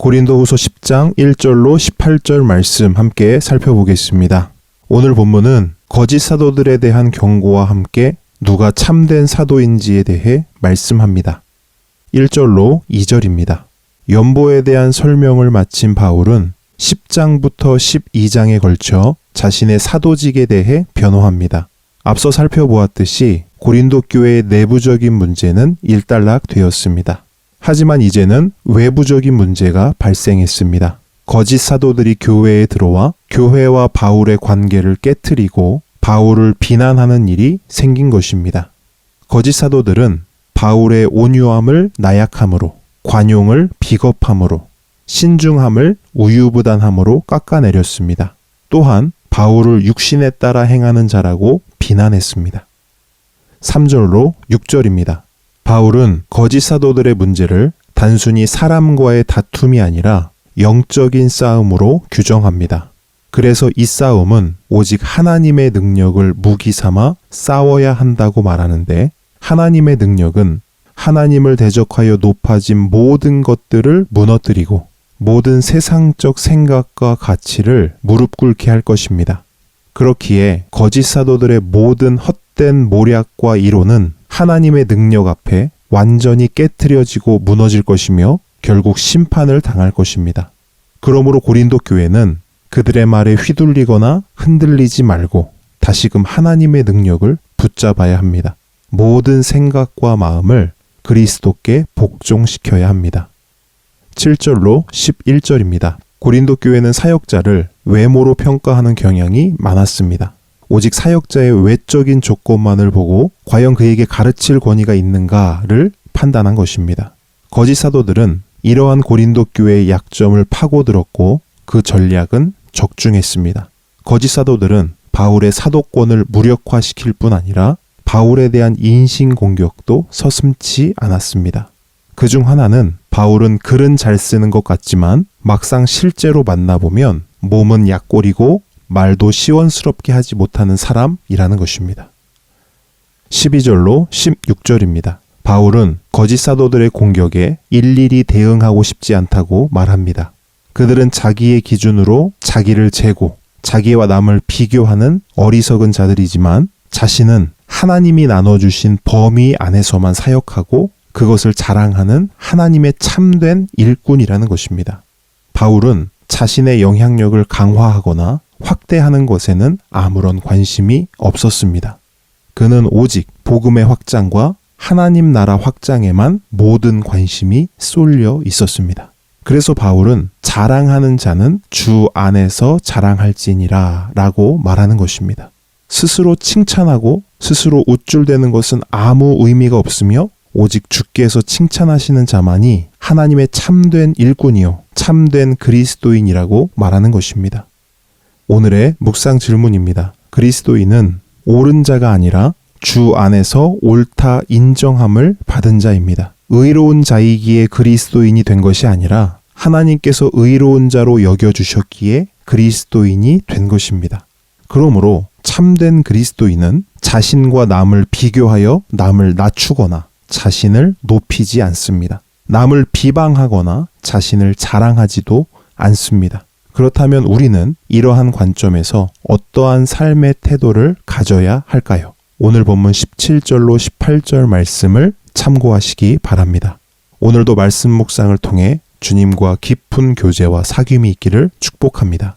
고린도후서 10장 1절로 18절 말씀 함께 살펴보겠습니다. 오늘 본문은 거짓 사도들에 대한 경고와 함께 누가 참된 사도인지에 대해 말씀합니다. 1절로 2절입니다. 연보에 대한 설명을 마친 바울은 10장부터 12장에 걸쳐 자신의 사도직에 대해 변호합니다. 앞서 살펴보았듯이 고린도 교회의 내부적인 문제는 일단락 되었습니다. 하지만 이제는 외부적인 문제가 발생했습니다. 거짓 사도들이 교회에 들어와 교회와 바울의 관계를 깨뜨리고 바울을 비난하는 일이 생긴 것입니다. 거짓 사도들은 바울의 온유함을 나약함으로, 관용을 비겁함으로, 신중함을 우유부단함으로 깎아내렸습니다. 또한 바울을 육신에 따라 행하는 자라고 비난했습니다. 3절로 6절입니다. 바울은 거짓 사도들의 문제를 단순히 사람과의 다툼이 아니라 영적인 싸움으로 규정합니다. 그래서 이 싸움은 오직 하나님의 능력을 무기 삼아 싸워야 한다고 말하는데 하나님의 능력은 하나님을 대적하여 높아진 모든 것들을 무너뜨리고 모든 세상적 생각과 가치를 무릎 꿇게 할 것입니다. 그렇기에 거짓 사도들의 모든 헛된 모략과 이론은 하나님의 능력 앞에 완전히 깨뜨려지고 무너질 것이며 결국 심판을 당할 것입니다. 그러므로 고린도 교회는 그들의 말에 휘둘리거나 흔들리지 말고 다시금 하나님의 능력을 붙잡아야 합니다. 모든 생각과 마음을 그리스도께 복종시켜야 합니다. 7절로 11절입니다. 고린도 교회는 사역자를 외모로 평가하는 경향이 많았습니다. 오직 사역자의 외적인 조건만을 보고 과연 그에게 가르칠 권위가 있는가를 판단한 것입니다. 거짓 사도들은 이러한 고린도 교회의 약점을 파고들었고 그 전략은 적중했습니다. 거짓 사도들은 바울의 사도권을 무력화시킬 뿐 아니라 바울에 대한 인신 공격도 서슴치 않았습니다. 그 중 하나는 바울은 글은 잘 쓰는 것 같지만 막상 실제로 만나보면 몸은 약골이고 말도 시원스럽게 하지 못하는 사람이라는 것입니다. 12절로 16절입니다. 바울은 거짓 사도들의 공격에 일일이 대응하고 싶지 않다고 말합니다. 그들은 자기의 기준으로 자기를 재고 자기와 남을 비교하는 어리석은 자들이지만 자신은 하나님이 나눠주신 범위 안에서만 사역하고 그것을 자랑하는 하나님의 참된 일꾼이라는 것입니다. 바울은 자신의 영향력을 강화하거나 확대하는 것에는 아무런 관심이 없었습니다. 그는 오직 복음의 확장과 하나님 나라 확장에만 모든 관심이 쏠려 있었습니다. 그래서 바울은 자랑하는 자는 주 안에서 자랑할지니라 라고 말하는 것입니다. 스스로 칭찬하고 스스로 우쭐대는 것은 아무 의미가 없으며 오직 주께서 칭찬하시는 자만이 하나님의 참된 일꾼이요 참된 그리스도인이라고 말하는 것입니다. 오늘의 묵상 질문입니다. 그리스도인은 옳은 자가 아니라 주 안에서 옳다 인정함을 받은 자입니다. 의로운 자이기에 그리스도인이 된 것이 아니라 하나님께서 의로운 자로 여겨주셨기에 그리스도인이 된 것입니다. 그러므로 참된 그리스도인은 자신과 남을 비교하여 남을 낮추거나 자신을 높이지 않습니다. 남을 비방하거나 자신을 자랑하지도 않습니다. 그렇다면 우리는 이러한 관점에서 어떠한 삶의 태도를 가져야 할까요? 오늘 본문 17절로 18절 말씀을 참고하시기 바랍니다. 오늘도 말씀 묵상을 통해 주님과 깊은 교제와 사귐이 있기를 축복합니다.